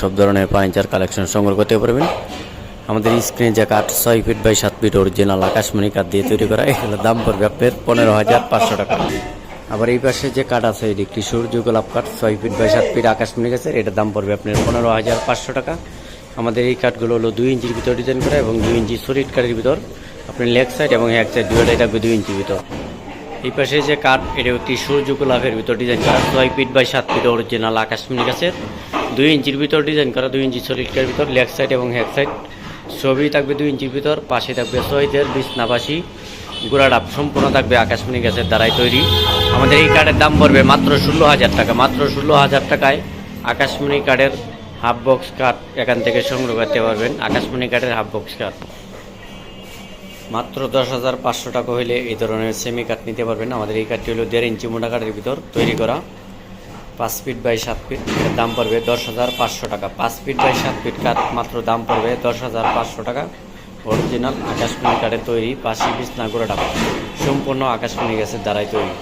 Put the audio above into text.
সব ধরনের furniture collection সংগ্রহ করতে পারবেন। আমাদের স্ক্রিনে যে কাঠ ছয় ফিট বাই সাত ফিট অরিজিনাল আকাশমণি কাঠ দিয়ে তৈরি করা এগুলোর দাম পড়বে আপনার পনেরো হাজার পাঁচশো টাকা। আবার এই পাশে যে কাঠ আছে, এটি একটি সূর্য গোলাপ কাঠ, ছয় ফিট বাই সাত ফিট আকাশমণি গাছের এটার দাম পড়বে আপনার পনেরো হাজার পাঁচশো টাকা। আমাদের এই কাঠগুলো হলো দুই ইঞ্চির ভিতর ডিজাইন করা এবং দুই ইঞ্চি সলিড কাঠের ভিতর। আপনার লেগ সাইড এবং এক সাইড দুটোটাই থাকবে দুই ইঞ্চির ভিতর। এই পাশে যে কাঠ, এটা একটি সূর্য গোলাপের ভিতর ডিজাইন করা। ছয় ফিট বাই সাত ফিট অরিজিনাল আকাশমণি গাছের দুই ইঞ্চির ভিতর ডিজাইন করা, দুই ইঞ্চি সলিড কাঠের ভিতর লেগ সাইড এবং হ্যাক সাইড ছবি থাকবে দুই ইঞ্চির ভিতর, পাশে থাকবে ছয়দের বিছনাবাসী। গোড়াডাপ সম্পূর্ণ থাকবে আকাশমণি গাছের দ্বারাই তৈরি। আমাদের এই কাঠের দাম পড়বে মাত্র ষোলো হাজার টাকা। মাত্র ষোলো হাজার টাকায় আকাশমণি কাঠের হাফ বক্স কাঠ এখান থেকে সংগ্রহ করতে পারবেন। আকাশমণি কাঠের হাফ বক্স কাঠ। মাত্র দশ হাজার পাঁচশো টাকা হইলে এই ধরনের সেমি কাঠ নিতে পারবেন। আমাদের এই কাঠটি হলো দেড় ইঞ্চি মোটা কাঠের ভিতর তৈরি করা। পাঁচ ফিট বাই সাত ফিট দাম পড়বে দশ হাজার পাঁচশো টাকা। পাঁচ ফিট বাই সাত ফিট কাঠ মাত্র দাম পড়বে দশ হাজার পাঁচশো টাকা। অরিজিনাল আকাশমণি কাঠের তৈরি পাশি পিস গোড়া টাকা সম্পূর্ণ আকাশমণি গ্যাসের দ্বারাই তৈরি।